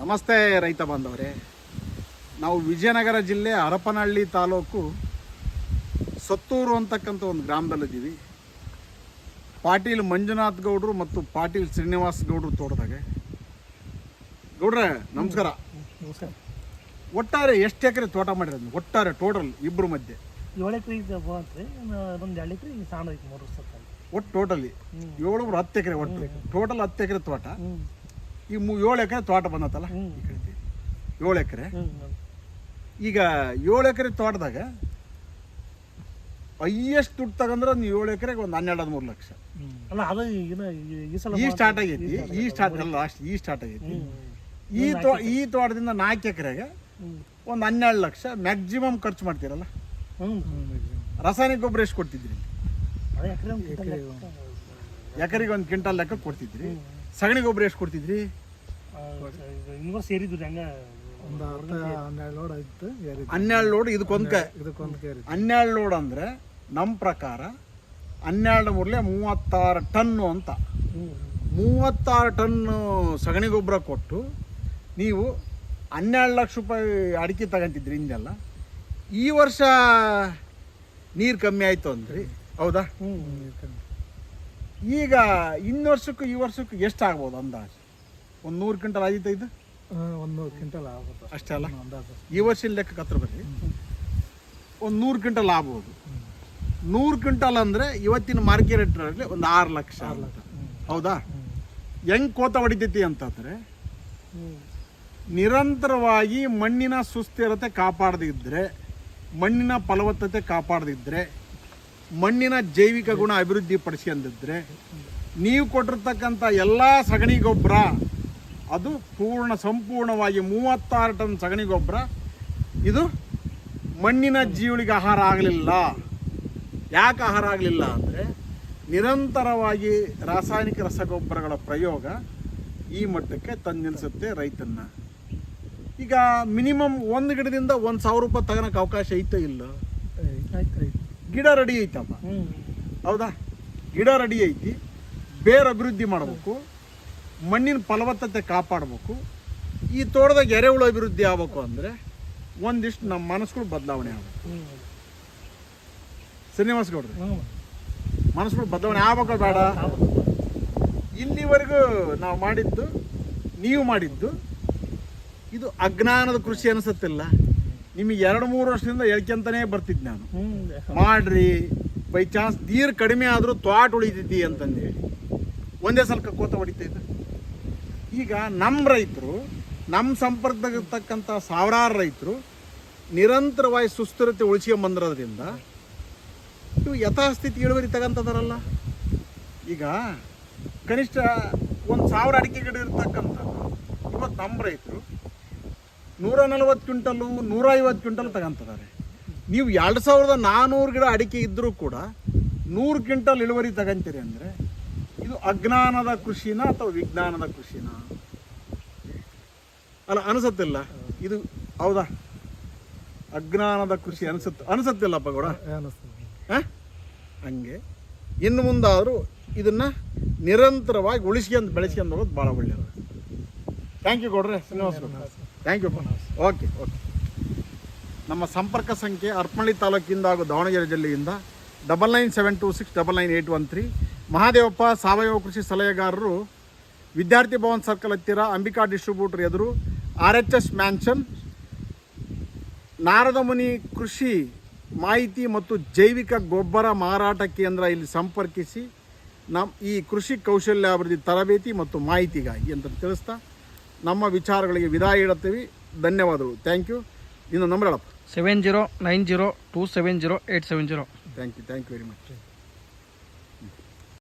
ನಮಸ್ತೆ ರೈತ ಬಾಂಧವರೇ. ನಾವು ವಿಜಯನಗರ ಜಿಲ್ಲೆ ಹರಪನಹಳ್ಳಿ ತಾಲೂಕು ಸತ್ತೂರು ಅಂತಕ್ಕಂಥ ಒಂದು ಗ್ರಾಮದಲ್ಲಿದ್ದೀವಿ. ಪಾಟೀಲ್ ಮಂಜುನಾಥ್ ಗೌಡ್ರು ಮತ್ತು ಪಾಟೀಲ್ ಶ್ರೀನಿವಾಸ್ ಗೌಡ್ರು ತೋಟದಾಗೆ. ಗೌಡ್ರೆ ನಮಸ್ಕಾರ. ನಮಸ್ಕಾರ. ಒಟ್ಟಾರೆ ಎಷ್ಟು ಎಕರೆ ತೋಟ ಮಾಡಿರೋದು ಒಟ್ಟಾರೆ ಟೋಟಲ್ ಇಬ್ಬರು ಮಧ್ಯೆ. ಏಳು ಎಕರೆ ಒಂದು ಎರಡು ಎಕರೆ ಸಣ್ಣ ಐತಿ ಮೂರು ವರ್ಷ ಒಟ್ಟು ಟೋಟಲಿ ಏಳು ಹತ್ತು ಎಕರೆ ಒಟ್ಟು ಟೋಟಲ್ ಹತ್ತು ಎಕರೆ ತೋಟ. ಈ ಮೂ ಏಳು ಎಕರೆ ತೋಟ ಬಂದತ್ತಲ್ಲ? ಏಳು ಎಕರೆ. ಈಗ ಏಳು ಎಕರೆ ತೋಟದಾಗ ಹೈಯೆಸ್ಟ್ ದುಡ್ಡು ತಗಂದ್ರೆ ಒಂದು ಏಳು ಎಕರೆಗೆ ಒಂದು ಹನ್ನೆರಡು ಹದಿಮೂರು ಲಕ್ಷ. ಅಲ್ಲ ಅದು ಈಗಿನ ಈ- ಈ ಸಲ ಈ ಸ್ಟಾರ್ಟ್ ಆಗೈತಿ. ಈ ಸ್ಟಾರ್ಟ್ ಅಲ್ಲ ಲಾಸ್ಟ್ ಈ ಸ್ಟಾರ್ಟ್ ಆಗೈತಿ. ಈ ತೋ ಈ ತೋಟದಿಂದ ನಾಲ್ಕು ಎಕರೆಗೆ ಒಂದು ಹನ್ನೆರಡು ಲಕ್ಷ ಮ್ಯಾಕ್ಸಿಮಮ್ ಖರ್ಚು ಮಾಡ್ತೀರಲ್ಲ? ರಾಸಾಯನಿಕ ಗೊಬ್ಬರ ಎಷ್ಟು ಕೊಡ್ತಿದ್ರಿ? ಅದೇ ಎಕರೆ ಎಕರೆಗೆ ಒಂದು ಕ್ವಿಂಟಲ್ ಲೆಕ್ಕ ಕೊಡ್ತಿದ್ರಿ. ಸಗಣಿ ಗೊಬ್ಬರ ಎಷ್ಟು ಕೊಡ್ತಿದ್ರಿ? ಸೇರಿದ್ರಿ ಹಂಗ? ಒಂದು ಹತ್ತು ಹನ್ನೆರಡು ಲೋಡ್ ಆಯ್ತು ಹನ್ನೆರಡು ಲೋಡ್ ಇದಕ್ಕೊಂದು ಕ ಇದಕ್ಕೊಂದು ಕೇರಿ ಹನ್ನೆರಡು ಲೋಡ್ ಅಂದರೆ ನಮ್ಮ ಪ್ರಕಾರ ಹನ್ನೆರಡು ಮೂರ್ಲೆ ಮೂವತ್ತಾರು ಟನ್ನು ಅಂತ. ಮೂವತ್ತಾರು ಟನ್ನು ಸಗಣಿ ಗೊಬ್ಬರ ಕೊಟ್ಟು ನೀವು ಹನ್ನೆರಡು ಲಕ್ಷ ರೂಪಾಯಿ ಅಡಿಕೆ ತಗೊಂತಿದ್ರಿ ಹಿಂದೆಲ್ಲ. ಈ ವರ್ಷ ನೀರು ಕಮ್ಮಿ ಆಯಿತು ಅಂದ್ರಿ. ಹೌದಾ? ಹ್ಞೂ ಈಗ ಇನ್ನು ವರ್ಷಕ್ಕೂ ಈ ವರ್ಷಕ್ಕೂ ಎಷ್ಟು ಆಗ್ಬೋದು ಅಂದಾಜು? ಒಂದು ನೂರು ಕ್ವಿಂಟಲ್ ಆಗಿತ್ತು ಇದು? ಒಂದು ನೂರು ಕ್ವಿಂಟಲ್ ಆಗ್ಬೋದು. ಅಷ್ಟೇ ಅಲ್ಲ? ಅಂದಾಜು. ಈ ವರ್ಷದ ಲೆಕ್ಕ ಕತ್ರ ಬರ್ರಿ. ಒಂದು ನೂರು ಕ್ವಿಂಟಲ್ ಆಗ್ಬೋದು. ನೂರು ಕ್ವಿಂಟಲ್ ಅಂದರೆ ಇವತ್ತಿನ ಮಾರ್ಕೆಟ್ ರೇಟ್ರಲ್ಲಿ ಒಂದು ಆರು ಲಕ್ಷ ಹೌದಾ? ಹೆಂಗೆ ಕೋತ ಹೊಡಿತೈತಿ ಅಂತಂದರೆ ನಿರಂತರವಾಗಿ ಮಣ್ಣಿನ ಸುಸ್ಥಿರತೆ ಕಾಪಾಡದಿದ್ದರೆ ಮಣ್ಣಿನ ಫಲವತ್ತತೆ ಕಾಪಾಡದಿದ್ದರೆ ಮಣ್ಣಿನ ಜೈವಿಕ ಗುಣ ಅಭಿವೃದ್ಧಿ ಪಡಿಸ್ಕೊಂಡಿದ್ರೆ ನೀವು ಕೊಟ್ಟಿರ್ತಕ್ಕಂಥ ಎಲ್ಲ ಸಗಣಿ ಗೊಬ್ಬರ, ಅದು ಪೂರ್ಣ ಸಂಪೂರ್ಣವಾಗಿ ಮೂವತ್ತಾರು ಟನ್ ಸಗಣಿ ಗೊಬ್ಬರ, ಇದು ಮಣ್ಣಿನ ಜೀವಳಿಗೆ ಆಹಾರ ಆಗಲಿಲ್ಲ. ಯಾಕೆ ಆಹಾರ ಆಗಲಿಲ್ಲ ಅಂದರೆ ನಿರಂತರವಾಗಿ ರಾಸಾಯನಿಕ ರಸಗೊಬ್ಬರಗಳ ಪ್ರಯೋಗ ಈ ಮಟ್ಟಕ್ಕೆ ತಂದು ನಿಲ್ಲಿಸುತ್ತೆ ರೈತನ್ನ. ಈಗ ಮಿನಿಮಮ್ ಒಂದು ಗಿಡದಿಂದ ಒಂದು ಸಾವಿರ ರೂಪಾಯಿ ತಗೊಳಕ್ಕೆ ಅವಕಾಶ ಐತೋ ಇಲ್ಲ? ಗಿಡ ರೆಡಿ ಐತಪ್ಪ. ಹೌದಾ? ಗಿಡ ರೆಡಿ ಐತಿ. ಬೇರು ಅಭಿವೃದ್ಧಿ ಮಾಡಬೇಕು. ಮಣ್ಣಿನ ಫಲವತ್ತತೆ ಕಾಪಾಡಬೇಕು. ಈ ತೋಟದಾಗ ಎರೆಹುಳು ಅಭಿವೃದ್ಧಿ ಆಗ್ಬೇಕು ಅಂದರೆ ಒಂದಿಷ್ಟು ನಮ್ಮ ಮನಸ್ಸುಗಳು ಬದಲಾವಣೆ ಆಗಬೇಕು. ಶ್ರೀನಿವಾಸ ಗೌಡ್ರಿ ಮನಸ್ಸುಗಳು ಬದಲಾವಣೆ ಆಗ್ಬೇಕು ಬೇಡ? ಇಲ್ಲಿವರೆಗೂ ನಾವು ಮಾಡಿದ್ದು ನೀವು ಮಾಡಿದ್ದು ಇದು ಅಜ್ಞಾನದ ಕೃಷಿ ಅನಿಸುತ್ತಿಲ್ಲ. ನಿಮಗೆ ಎರಡು ಮೂರು ವರ್ಷದಿಂದ ಹೇಳ್ಕೊಂತಾನೆ ಬರ್ತಿದ್ದೆ ನಾನು. ಹ್ಞೂ ಮಾಡ್ರಿ ಬೈ ಚಾನ್ಸ್ ನೀರು ಕಡಿಮೆ ಆದರೂ ತ್ವಾಟ ಉಳಿತೈತಿ ಅಂತಂದೇಳಿ. ಒಂದೇ ಸಲ ಕೋತ ಹೊಡಿತೈತೆ ಈಗ ನಮ್ಮ ರೈತರು ನಮ್ಮ ಸಂಪರ್ಕದಾಗಿರ್ತಕ್ಕಂಥ ಸಾವಿರಾರು ರೈತರು ನಿರಂತರವಾಗಿ ಸುಸ್ಥಿರತೆ ಉಳಿಸ್ಕೊಂಬಂದಿರೋದ್ರಿಂದ ಇವು ಯಥಾಸ್ಥಿತಿ ಇಳುವರಿ ತಗೊಂತದಾರಲ್ಲ. ಈಗ ಕನಿಷ್ಠ ಒಂದು ಸಾವಿರ ಅಡಿಕೆ ಗಿಡ ಇರ್ತಕ್ಕಂಥ ಇವತ್ತು ನಮ್ಮ ರೈತರು ನೂರ ನಲವತ್ತು ಕ್ವಿಂಟಲು ನೂರ ಐವತ್ತು ಕ್ವಿಂಟಲ್ ತಗೊಂತಿದ್ದಾರೆ ನೀವು ಎರಡು ಸಾವಿರದ ನಾನ್ನೂರು ಗಿಡ ಅಡಿಕೆ ಇದ್ದರೂ ಕೂಡ ನೂರು ಕ್ವಿಂಟಲ್ ಇಳುವರಿ ತಗೊಂತೀರಿ ಅಂದರೆ ಇದು ಅಜ್ಞಾನದ ಕೃಷಿನ ಅಥವಾ ವಿಜ್ಞಾನದ ಕೃಷಿನ? ಅಲ್ಲ ಅನಿಸುತ್ತಿಲ್ಲ? ಇದು ಹೌದಾ? ಅಜ್ಞಾನದ ಕೃಷಿ ಅನಿಸುತ್ತೆ ಅನಿಸುತ್ತಿಲ್ಲಪ್ಪ ಕೂಡ? ಹಂಗೆ. ಇನ್ನು ಮುಂದಾದರೂ ಇದನ್ನು ನಿರಂತರವಾಗಿ ಉಳಿಸ್ಕೊಂಡು ಬೆಳೆಸ್ಕೊಂಡು ಹೋಗೋದು ಭಾಳ ಒಳ್ಳೆಯದು ಥ್ಯಾಂಕ್ ಯು ಗೌಡ್ರೆ. Srinivasa thank you okay okay ನಮ್ಮ ಸಂಪರ್ಕ ಸಂಖ್ಯೆ ಅರ್ಪಳ್ಳಿ ತಾಲೂಕಿಂದ ಹಾಗೂ ದಾವಣಗೆರೆ ಜಿಲ್ಲೆಯಿಂದ double nine seven two six double nine eight one three Mahadevappa ಸಾವಯವ ಕೃಷಿ ಸಲಹೆಗಾರರು, ವಿದ್ಯಾರ್ಥಿ ಭವನ್ ಸರ್ಕಲ್ ಹತ್ತಿರ ಅಂಬಿಕಾ ಡಿಸ್ಟ್ರಿಬ್ಯೂಟರ್ ಎದುರು R H S mansion Naradamuni ಕೃಷಿ ಮಾಹಿತಿ ಮತ್ತು ಜೈವಿಕ ಗೊಬ್ಬರ ಮಾರಾಟ ಕೇಂದ್ರ ಇಲ್ಲಿ ಸಂಪರ್ಕಿಸಿ ನಮ್ಮ ಈ ಕೃಷಿ ಕೌಶಲ್ಯಾಭಿವೃದ್ಧಿ ತರಬೇತಿ ಮತ್ತು ಮಾಹಿತಿಗಾಗಿ ಅಂತ ತಿಳಿಸ್ತಾ ನಮ್ಮ ವಿಚಾರಗಳಿಗೆ ವಿದಾಯ ಇಡುತ್ತೀವಿ ಧನ್ಯವಾದಗಳು. ಥ್ಯಾಂಕ್ ಯು ಇನ್ನು ನಂಬರ್ ಹೇಳಪ್ಪ. Seven zero nine zero two seven zero eight seven zero thank you thank you very much